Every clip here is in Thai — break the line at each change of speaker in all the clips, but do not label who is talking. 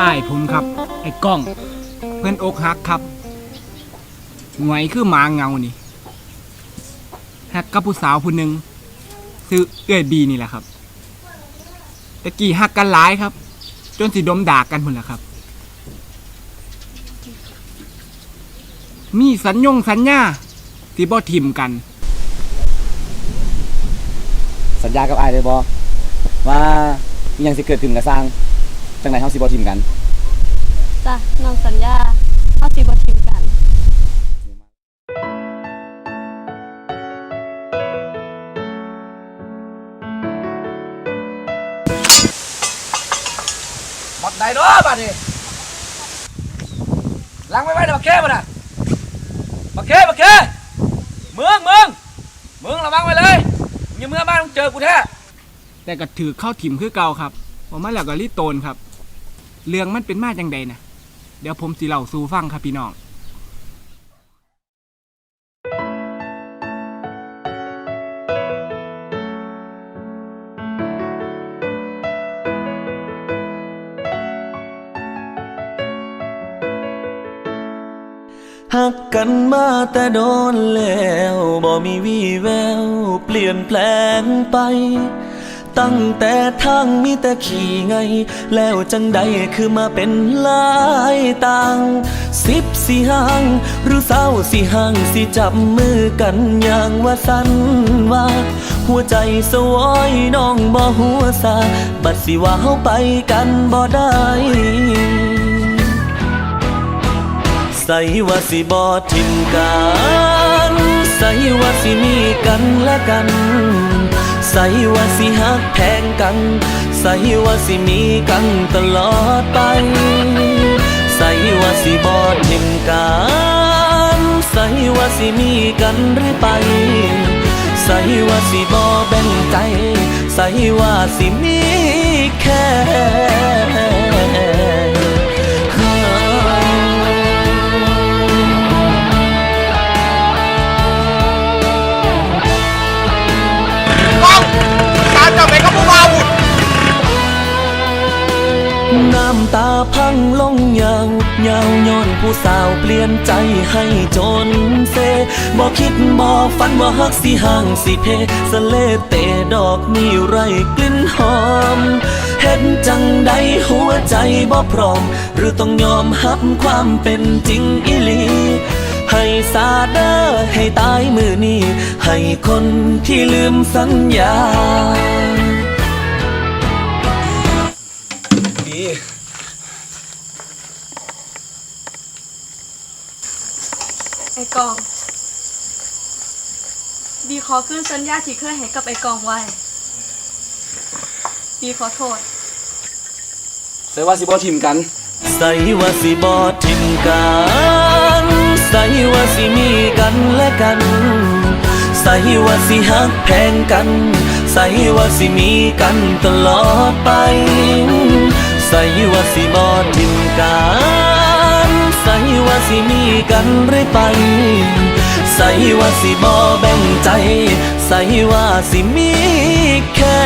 อ้ายผมครับ ไอ้กล้อง เพื่อนอกหักครับหวยคือหมาเงานี่หักกับผู้สาวผู้หนึ่งซื้อเอื้อยบีนี่แหละครับตะกี้หักกันหลายครับ จนสิดมด่ากันหมดแหละครับ มีสัญญงสัญญาสิบ่ทิมกัน
สัญญากับไอ้ายเลยบอว่าอิหยังสิเกิดขึ้นกับสร้าง จังไหนเฮาสิบ่ทิมกัน
จ้ะน้องสัญญาเขาสิบ่ทิมกัน
บอดได้เนาะบัดนี้ล้างไว้ไว้เดี๋ยวมาแค่บ่น่ะมาแค่มาแค่เมืองเมืองเมืองระวังไว้เลยอย่าเมื่อบ้านมึงเจอกูแท้
แต่ก็ถือเข้าถิ่มคือเก่าครับผมมาแล้วก็รีโตนครับ เรื่องมันเป็นมาจังใดนะเดี๋ยวผมสิเล่าสู่ฟังครับพี่น้อง
หักกันมาแต่โดนแล้ว บ่มีวี่แวว เปลี่ยนแปลงไป ตั้งแต่ทางมีแต่ขี่ไง แล้วจังใดคือมาเป็นหลายต่างสิบสี่ห้าง หรือเศร้าสี่ห้างสิจับมือกันอย่างว่าสันว่า หัวใจสวอยน้องบ่หัวซาบัดสิว่าเฮาไปกันบ่ได้ใส่ว่าสิบอทิมกัน ใส่ว่าสิมีกันและกัน ใส่ว่าสิหักแพงกัน ใส่ว่าสิมีกันตลอดไป ใส่ว่าสิบอทิมกันใส่ว่าสิมีกันหรือไป ใส่ว่าสิบอแบ่งใจ ใส่ว่าสิมีแค่ ยาวยาย้อนผู้สาวเปลี่ยนใจให้จนเซบอกคิดบอกฝันว่าฮักสิห่างสิเพสเลเตดอกมีไรกลิ่นหอม เห็นจังใดหัวใจบ่พร้อม หรือต้องยอมรับความเป็นจริงอีลีให้ซาเดอร์ให้ตายมือนี้ ให้คนที่ลืมสัญญา
ไอ้กอง บีขอขึ้นสัญญาที่เคยให้กับไอ้กองไว้ บีขอโทษ
ใส่ว่าสิบ่ทิมกัน
ใส่ว่าสิบอทิมกัน ใส่ว่าสิมีกันและกัน ใส่ว่าสิหักแพงกัน ใส่ว่าสิมีกันตลอดไป ใส่ว่าสิบอ สิมีกันเรื่อไป ใส่ว่าสิบอแบ่งใจ ใส่ว่าสิมีแค่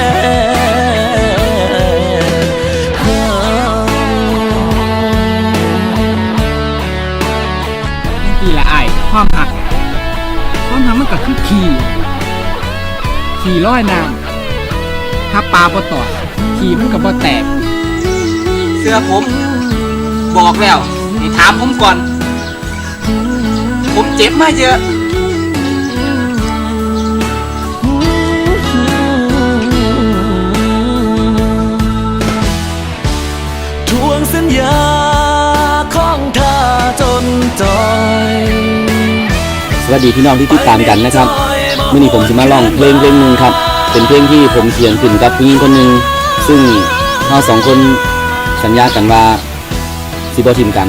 นี่ละไอความหัก ความหักมันก็คือขี่ขี่ร้อยน้ำถ้าปลาบ่ตอดขี่มันก็บ่แตก
เสื้อผม บอกแล้วให้ถามผมก่อน ผมเจ็บมาเยอะ
ทวงสัญญาของเธอจนจอย
สวัสดีพี่น้องที่ติดตามกันนะครับมื่อนี้ผมจะมาร้องเพลงเพลงหนึ่งครับ เป็นเพลงที่ผมเขียนขึ้นกับผู้หญิงคนหนึ่งซึ่งเราสองคนสัญญากันว่าสิบ่ทิมกัน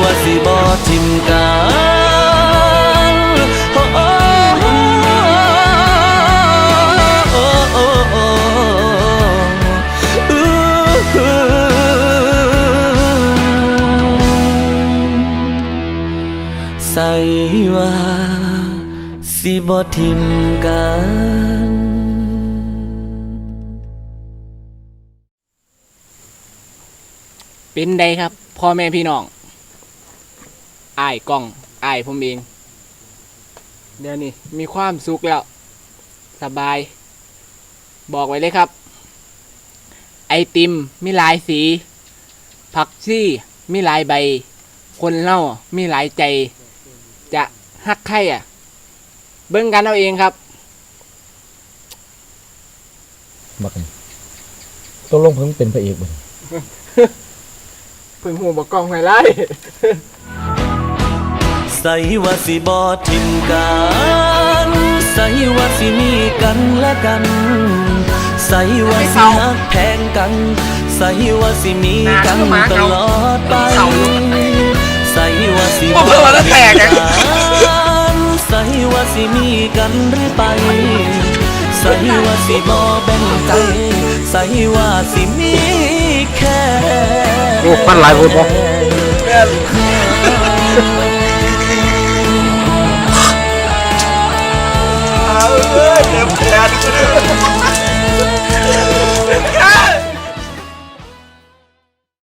ว่าสิบ่ทิมกันใส่ว่าสิบอทิมกัน
เป็นใดครับพ่อแม่พี่น้อง อ้ายกล้องอ้ายผมเอง เดี๋ยวนี้มีความสุขแล้ว สบาย บอกไว้เลยครับ ไอติมมีหลายสี ผักชี่มีหลายใบ คนเล่ามีหลายใจ จะฮักใครอะ เบิ่งกันเอาเองครับ
บักนี่ตกลงเพิ่งเป็นพระเอกบ่
เพิ่งหูบอกกล้องไฮไลท์
ใส่ว่าสิบ่ทิมกันใส่ว่าสิมีกันและกันใส่ว่าสิฮักแพงกันใส่ว่าสิมีกันตลอดไปใส่ว่าสิบ่ทิมกันใส่ว่าสิมีกันหรือไปใส่ว่าสิบ่แบ่งใจใส่ว่าสิมีแค่
โอ้ปั้นหลายคนบ่
เลยเต็มแขน